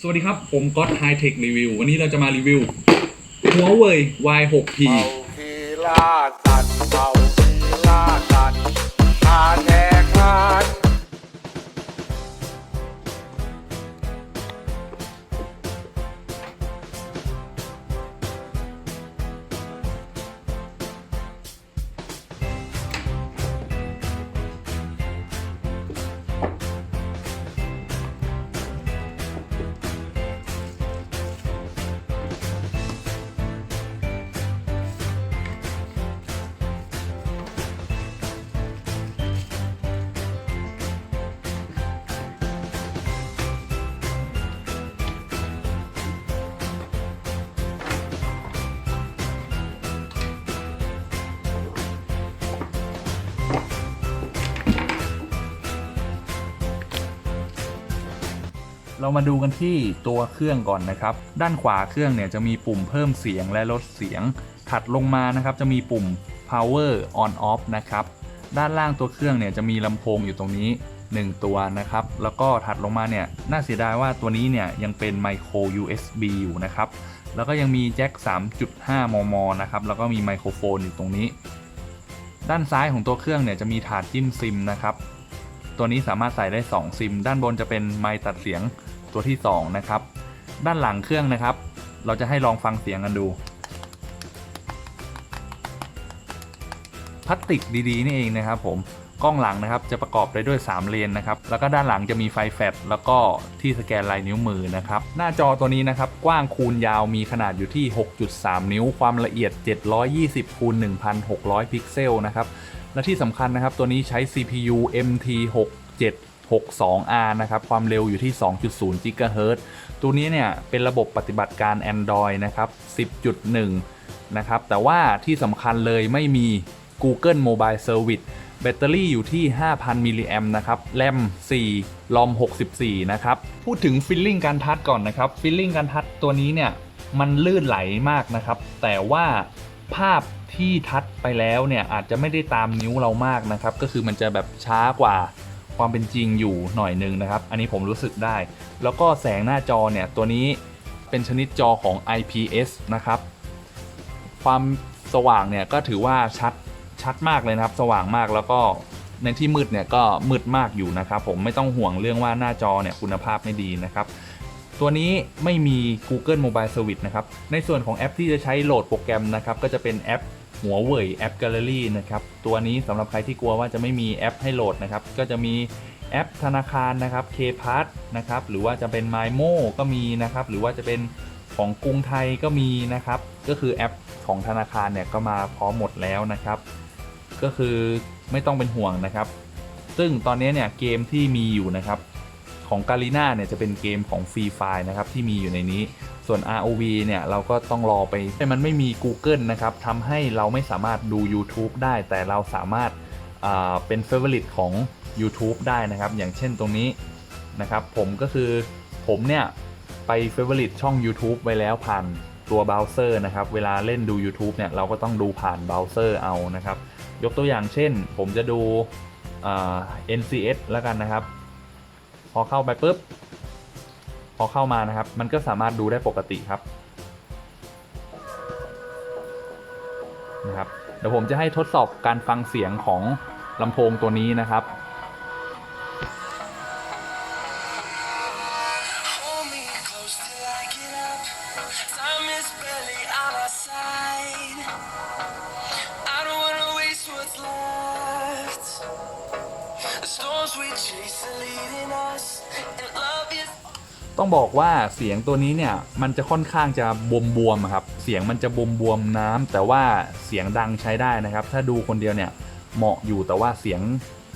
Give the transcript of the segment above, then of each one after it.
สวัสดีครับ ผมก๊อตไฮเทครีวิววันนี้เราจะมารีวิวหัวเว่ย Y6P เมาคีล่าสัตว์ เรามาดูกันที่ตัวเครื่องก่อนนะครับ ด้านขวาเครื่องเนี่ยจะมีปุ่มเพิ่มเสียงและลดเสียง ถัดลงมานะครับจะมีปุ่ม power on off นะครับ ด้านล่างตัวเครื่องเนี่ยจะมีลำโพงอยู่ตรงนี้ 1 ตัวนะครับ แล้วก็ถัดลงมาเนี่ยน่าเสียดายว่าตัวนี้เนี่ยยังเป็น micro USB อยู่นะครับ แล้วก็ยังมีแจ็ค 3.5 มม นะครับ แล้วก็มีไมโครโฟนอยู่ตรงนี้ ด้านซ้ายของตัวเครื่องเนี่ยจะมีถาดจิ้มซิมนะครับ ตัวนี้สามารถใส่ได้ 2 ซิม ด้านบนจะเป็นไมค์ตัดเสียงตัวที่ 2 นะครับ ด้านหลังเครื่องนะครับ เราจะให้ลองฟังเสียงกันดูพลาสติกดีๆนี่เองนะครับผมกล้องหลังนะครับจะประกอบไปด้วย 3 เลนนะครับ แล้วก็ด้านหลังจะมีไฟแฟลชแล้วก็ที่สแกนลายนิ้วมือนะครับ หน้าจอตัวนี้นะครับ กว้างคูณยาวมีขนาดอยู่ที่ 6.3 นิ้ว ความละเอียด 720คูณ1,600 พิกเซลนะครับ และที่สำคัญนะครับ ตัวนี้ใช้ CPU MT6762R นะครับ ความเร็วอยู่ที่ 2.0 GHz ตัวนี้เนี่ยเป็นระบบปฏิบัติการ Android นะครับ 10.1 นะครับ แต่ว่าที่สำคัญเลยไม่มี Google Mobile Service แบตเตอรี่อยู่ที่ 5,000 มิลลิแอมนะครับ แรม 4 ลอม 64 นะครับ พูดถึงฟิลลิ่งการทัชก่อนนะครับ ฟิลลิ่งการทัชตัวนี้เนี่ย มันลื่นไหลมากนะครับ แต่ว่าภาพ ที่ทัชไปแล้วเนี่ยอาจจะไม่ได้ตามนิ้วเรามากนะครับ ก็คือมันจะแบบช้ากว่าความเป็นจริงอยู่หน่อยหนึ่งนะครับ อันนี้ผมรู้สึกได้ แล้วก็แสงหน้าจอเนี่ยตัวนี้เป็นชนิดจอของ IPS นะครับ ความสว่างเนี่ยก็ถือว่าชัดชัดมากเลยนะครับ สว่างมากแล้วก็ในที่มืดเนี่ยก็มืดมากอยู่นะครับ ผมไม่ต้องห่วงเรื่องว่าหน้าจอเนี่ยคุณภาพไม่ดีนะครับตัวนี้ไม่มี Google Mobile Service นะครับ ในส่วนของแอปที่จะใช้โหลดโปรแกรมนะครับ ก็จะเป็นแอป หัวเว่ยแอป Gallery นะครับ ตัวนี้สำหรับใครที่กลัวว่าจะไม่มีแอปให้โหลดนะครับ ก็จะมีแอปธนาคารนะครับ Kpass นะครับ หรือว่าจะเป็น MyMo ก็มีนะครับ หรือว่าจะเป็นของกรุงไทยก็มีนะครับ ก็คือแอปของธนาคารเนี่ยก็มาพร้อมหมดแล้วนะครับ ก็คือไม่ต้องเป็นห่วงนะครับ ซึ่งตอนนี้เนี่ยเกมที่มีอยู่นะครับ ของกาลิน่าเนี่ยจะเป็นเกมของฟรีไฟนะครับที่มีอยู่ในนี้ ส่วน ROV เนี่ยเราก็ต้องรอไปแต่มันไม่มี Google นะครับทำให้เราไม่สามารถดู YouTube ได้ แต่เราสามารถเป็น Favorite ของ YouTube ได้นะครับ อย่างเช่นตรงนี้นะครับ ผมก็คือผมเนี่ย ไป Favorite ช่อง YouTube ไว้แล้วผ่านตัวเบราว์เซอร์นะครับ เวลาเล่นดู YouTube เนี่ย เราก็ต้องดูผ่านเบราว์เซอร์เอานะครับ ยกตัวอย่างเช่น ผมจะดู NCS แล้วกันนะครับ อเข้าไปปุ๊บ พอเข้ามานะครับ มันก็สามารถดูได้ปกติครับนะครับ เดี๋ยวผมจะให้ทดสอบการฟังเสียงของลำโพงตัวนี้นะครับ ต้องบอกว่าเสียงตัวนี้เนี่ยมันจะค่อนข้างจะบวมบวมครับเสียงมันจะบวมบวมน้ำแต่ว่าเสียงดังใช้ได้นะครับ ถ้าดูคนเดียวเนี่ยเหมาะอยู่แต่ว่าเสียง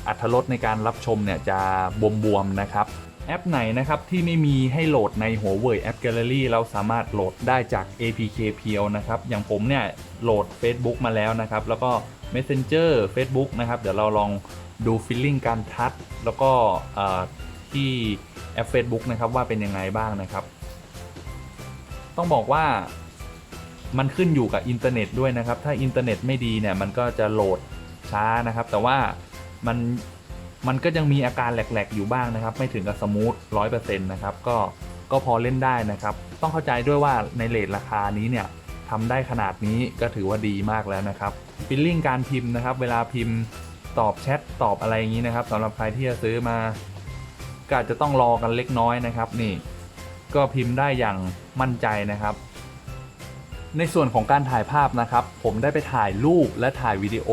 อัตรสในการรับชมเนี่ยจะบวมบวมนะครับแอปไหนนะครับที่ไม่มีให้โหลดในหัวเว่ยแอป Gallery เราสามารถโหลดได้จาก APK เพียวนะครับอย่างผมเนี่ยโหลด Facebook มาแล้วนะครับแล้วก็ Messenger Facebook นะครับเดี๋ยวเราลองดูฟีลลิ่งการทัชแล้วก็ที่ ป Facebook นะครับว่าเป็นยังไงบ้างนะครับ ต้องบอกว่ามันขึ้นอยู่กับอินเทอร์เน็ตด้วยนะครับ ถ้าอินเทอร์เน็ตไม่ดีเนี่ยมันก็จะโหลดช้านะครับ แต่ว่ามันมันก็ยังมีอาการแหลก ๆ อยู่บ้างนะครับ ไม่ถึงกับสมูทร้อยเปอร์เซ็นต์นะครับก็ก็พอเล่นได้นะครับ ต้องเข้าใจด้วยว่าในเลทราคานี้เนี่ยทำได้ขนาดนี้ก็ถือว่าดีมากแล้วนะครับฟิลลิ่งการพิมพ์นะครับ เวลาพิมพ์ตอบแชทตอบอะไรอย่างนี้นะครับสำหรับใครที่จะซื้อมา ก็อาจจะต้องรอกันเล็กน้อยนะครับนี่ ก็พิมพ์ได้อย่างมั่นใจนะครับ ในส่วนของการถ่ายภาพนะครับ ผมได้ไปถ่ายรูปและถ่ายวิดีโอ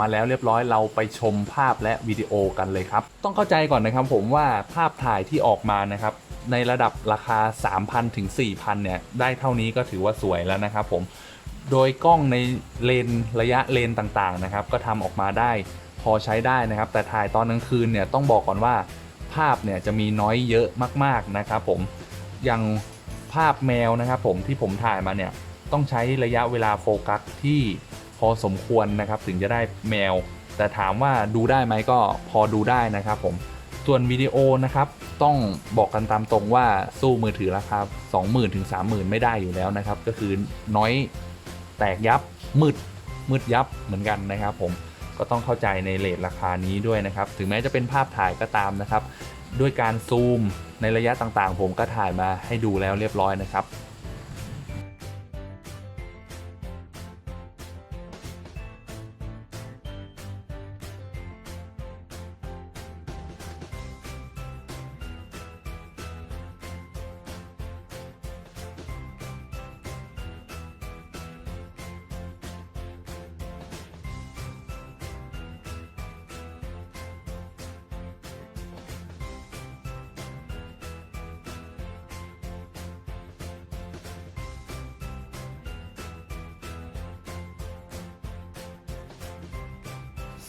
มาแล้วเรียบร้อยเราไปชมภาพและวิดีโอกันเลยครับ ต้องเข้าใจก่อนนะครับผมว่าภาพถ่ายที่ออกมานะครับในระดับราคา 3,000 ถึง 4,000 เนี่ย ได้เท่านี้ก็ถือว่าสวยแล้วนะครับผม โดยกล้องในเลนระยะเลนต่างๆนะครับ ก็ทำออกมาได้พอใช้ได้นะครับ แต่ถ่ายตอนกลางคืนเนี่ยต้องบอกก่อนว่า ภาพเนี่ยจะมีน้อยเยอะมากๆนะครับผมอย่างภาพแมวนะครับผมที่ผมถ่ายมาเนี่ยต้องใช้ระยะเวลาโฟกัสที่พอสมควรนะครับถึงจะได้แมว แต่ถามว่าดูได้ไหมก็พอดูได้นะครับผมส่วนวิดีโอนะครับต้องบอกกันตามตรงว่าสู้มือถือราคา20,000ถึง30,000 ไม่ได้อยู่แล้วนะครับ ก็คือน้อยแตกยับมืดมืดยับเหมือนกันนะครับผม ก็ต้องเข้าใจในเลทราคานี้ด้วยนะครับ ถึงแม้จะเป็นภาพถ่ายก็ตามนะครับ ด้วยการซูมในระยะต่างๆ ผมก็ถ่ายมาให้ดูแล้วเรียบร้อยนะครับ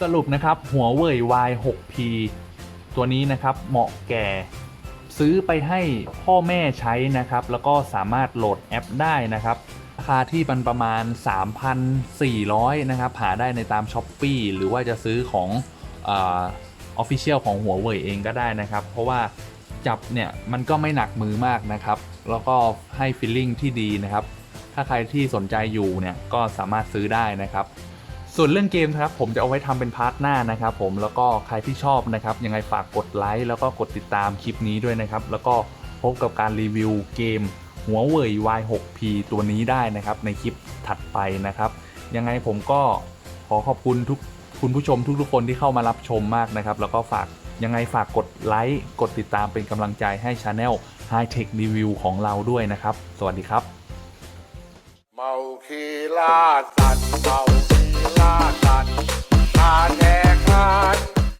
สรุปนะครับหัวเว่ย Y6P ตัวนี้นะครับเหมาะแก่ ซื้อไปให้พ่อแม่ใช้นะครับ แล้วก็สามารถโหลดแอปได้นะครับราคาที่มันประมาณ 3,400 นะครับ หาได้ในตาม s h อ p e e หรือว่าจะซื้อของออฟฟิเชียลของหัวเว่ยเองก็ได้นะครับ เพราะว่าจับเนี่ยมันก็ไม่หนักมือมากนะครับ แล้วก็ให้ฟีลลิ่งที่ดีนะครับ ถ้าใครที่สนใจอยู่เนี่ยก็สามารถซื้อได้นะครับ ส่วนเรื่องเกมนะครับผมจะเอาไว้ทำเป็นพาร์ทหน้านะครับผมแล้วก็ใครที่ชอบนะครับยังไงฝากกดไลค์แล้วก็กดติดตามคลิปนี้ด้วยนะครับ แล้วก็พบกับการรีวิวเกมหัวเว่ย Y6P ตัวนี้ได้นะครับในคลิปถัดไปนะครับ ยังไงผมก็ขอขอบคุณทุกคุณผู้ชมทุกๆคนที่เข้ามารับชมมากนะครับ แล้วก็ฝากยังไงฝากกดไลค์กดติดตามเป็นกำลังใจให้ช anel High Tech Review ของเราด้วยนะครับ สวัสดีครับเมาคีลาสัตว์เมา ฆ่าสัตว์คาแท้า